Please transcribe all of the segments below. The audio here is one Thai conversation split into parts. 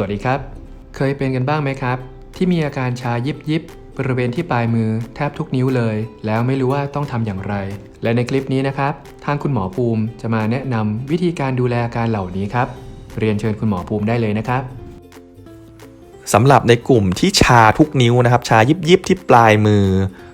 สวัสดีครับ เคยเป็นกันบ้างไหมครับ ที่มีอาการชายิบยิบบริเวณที่ปลายมือแทบทุกนิ้วเลย แล้วไม่รู้ว่าต้องทำอย่างไร และในคลิปนี้นะครับ ทางคุณหมอภูมิจะมาแนะนำวิธีการดูแลอาการเหล่านี้ครับ เรียนเชิญคุณหมอภูมิได้เลยนะครับสำหรับในกลุ่มที่ชาทุกนิ้วนะครับ ชายิบยิบที่ปลายมือ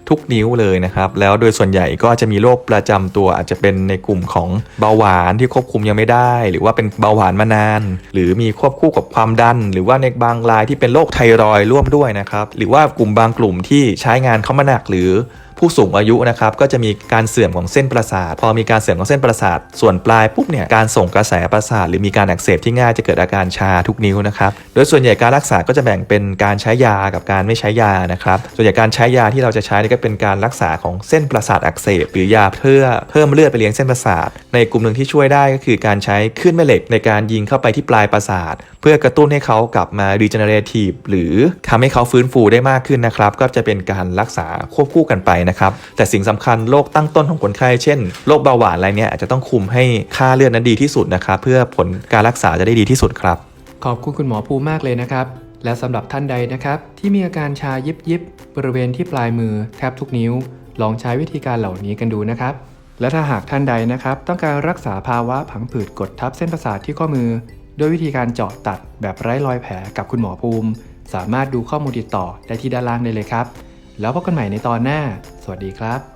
ทุกนิ้วเลยนะครับ แล้วโดยส่วนใหญ่ก็จะมีโรคประจำตัวอาจจะเป็นในกลุ่มของเบาหวานที่ควบคุมยังไม่ได้ หรือว่าเป็นเบาหวานมานาน หรือมีควบคู่กับความดัน หรือว่าในบางรายที่เป็นโรคไทรอยร่วมด้วยนะครับหรือว่ากลุ่มบางกลุ่มที่ใช้งานเข้ามาหนักหรือผู้สูงอายุนะครับก็จะมีการเสื่อมของเส้นประสาท พอมีการเสื่อมของเส้นประสาท ส่วนปลายปุ๊บเนี่ยการส่งกระแสประสาท หรือมีการอักเสบที่ง่ายจะเกิดอาการชาทุกนิ้วนะครับโดยส่วนใหญ่การรักษาก็จะแบ่งเป็นการใช้ยากับการไม่ใช้ยานะครับส่วนใหญ่การใช้ยาที่เราจะใช้ก็เป็นการรักษาของเส้นประสาทอักเสบหรือยาเพื่อเพิ่มเลือดไปเลี้ยงเส้นประสาท ในกลุ่มหนึ่งที่ช่วยได้ก็คือการใช้คลื่นแม่เหล็กในการยิงเข้าไปที่ปลายประสาท เพื่อกระตุ้นให้เขากลับมา regenerative หรือทำให้เขาฟื้นฟูได้มากขึ้นนะครับ ก็จะเป็นการรักษาควบคู่กันไปนะครับ แต่สิ่งสำคัญโรคตั้งต้นของคนไข้เช่นโรคเบาหวานอะไรเนี่ยอาจจะต้องคุมให้ค่าเลือดนั้นดีที่สุดนะครับเพื่อผลการรักษาจะได้ดีที่สุดครับ ขอบคุณคุณหมอภูมิมากเลยนะครับ และสำหรับท่านใดนะครับ ที่มีอาการชายิบยิบบริเวณที่ปลายมือแทบทุกนิ้ว ลองใช้วิธีการเหล่านี้กันดูนะครับ และถ้าหากท่านใดนะครับ ต้องการรักษาภาวะผังผืดกดทับเส้นประสาทที่ข้อมือ ด้วยวิธีการเจาะตัดแบบไร้รอยแผลกับคุณหมอภูมิ สามารถดูข้อมูลติดต่อได้ที่ด้านล่างได้เลยครับ แล้วพบกันใหม่ในตอนหน้า สวัสดีครับ